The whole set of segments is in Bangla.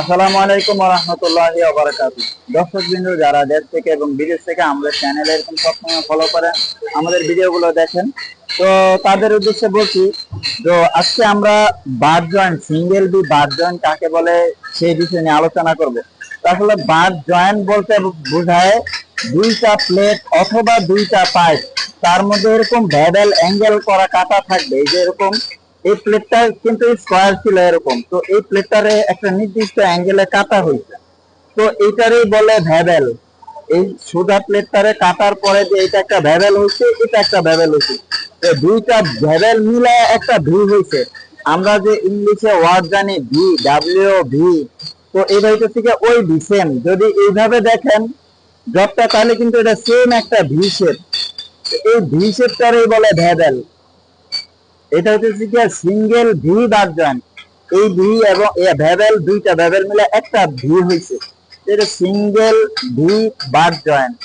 আসসালামু আলাইকুম রহমতুল্লাহি দর্শক বিন্দু যারা দেশ থেকে এবং বিদেশ থেকে আমাদের চ্যানেল এরকম সবসময় ফলো করেন, আমাদের ভিডিওগুলো দেখেন, তো তাদের উদ্দেশ্যে বলছি, তো আজকে আমরা bar joint single V bar joint কাকে বলে সেই বিষয় নিয়ে আলোচনা করব। তো আসলে বার জয়েন্ট বলতে বোঝায় দুইটা প্লেট অথবা দুইটা পাইপ তার মধ্যে এরকম ভ্যাবেল অ্যাঙ্গেল করা কাটা থাকবে, এই যে এরকম এই প্লেটটা কিন্তু স্কোয়ার ছিল এরকম। তো এই প্লেটটারে একটা নির্দিষ্ট অ্যাঙ্গেলে কাটা হয়েছে। তো এইটারই বলে ভ্যাবেল এই সোজা প্লেটটারে কাটার পরে যে এটা একটা ভ্যাবেল হয়েছে, এটা একটা ভ্যাবেল হয়েছে। তো দুইটা ভ্যাবেল মিলে একটা ভি হয়েছে। আমরা যে ইংলিশে ওয়ার্ড জানি ভি ডাব্লিউ ভি তো হইতে থেকে ওই ভি সেম যদি এইভাবে দেখেন জবটা তাহলে কিন্তু এটা সেম একটা ভি শেপ এই ভি শেপটারই বলে ভ্যাবেল এটা হচ্ছে কি সিঙ্গেল ভি বার জয়েন্ট এই ভি এবং ভ্যাবেল দুইটা ভ্যাবেল মিলে একটা ভি হয়েছে এটা single V bar joint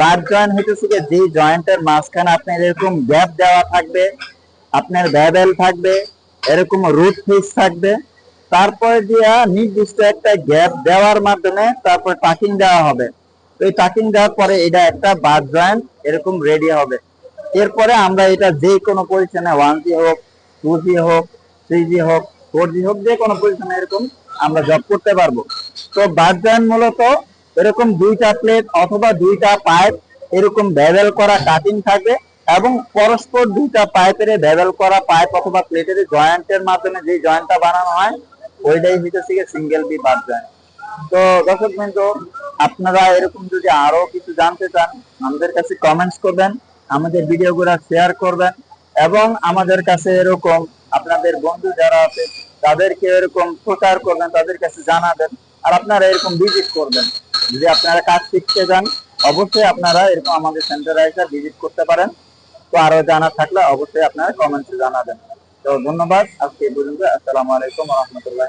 bar joint হইতেছে কি, যে জয়েন্টের মাঝখানে আপনার এরকম গ্যাপ দেওয়া থাকবে, আপনার ভ্যাবেল থাকবে, এরকম রুট ফিস থাকবে। তারপরে দিয়া নির্দিষ্ট একটা গ্যাপ দেওয়ার মাধ্যমে তারপর টাকিং দেওয়া হবে। ওই টাকিং দেওয়ার পরে এটা একটা বার জয়েন্ট এরকম রেডি হবে। এরপরে আমরা এটা যে কোনো পজিশনে ওয়ান জি হোক টু জি হোক থ্রি জি হোক ফোর জি হোক, যে কোনো পজিশনে এরকম আমরা জব করতে পারব। তো বার জয়েন্ট মূলত এরকম দুইটা প্লেট অথবা দুইটা পাইপ এরকম ভেবেল করা কাটিং থাকবে এবং পরস্পর দুইটা পাইপের ভেবেল করা পাইপ অথবা প্লেটের জয়েন্টের মাধ্যমে যে জয়েন্টটা বানানো হয়, ওইটাই হইতেছে সিঙ্গেল বি বার জয়েন্ট তো দর্শক বিন্দু, আপনারা এরকম যদি আরও কিছু জানতে চান, আমাদের কাছে কমেন্টস করবেন। আমাদের ভিডিওগুলো শেয়ার করবেন এবং আমাদের কাছে এরকম আপনাদের বন্ধু যারা আছে, তাদেরকে এরকম প্রচার করবেন, তাদের কাছে জানাবেন আর আপনারা এরকম ভিজিট করবেন। যদি আপনারা কাজ শিখতে যান, অবশ্যই আপনারা এরকম আমাদের সেন্টারে এসে ভিজিট করতে পারেন। তো আরও জানা থাকলে অবশ্যই আপনারা কমেন্টসে জানাবেন। তো ধন্যবাদ, আজকে পর্যন্ত। আসসালামু আলাইকুম রহমতুল্লাহ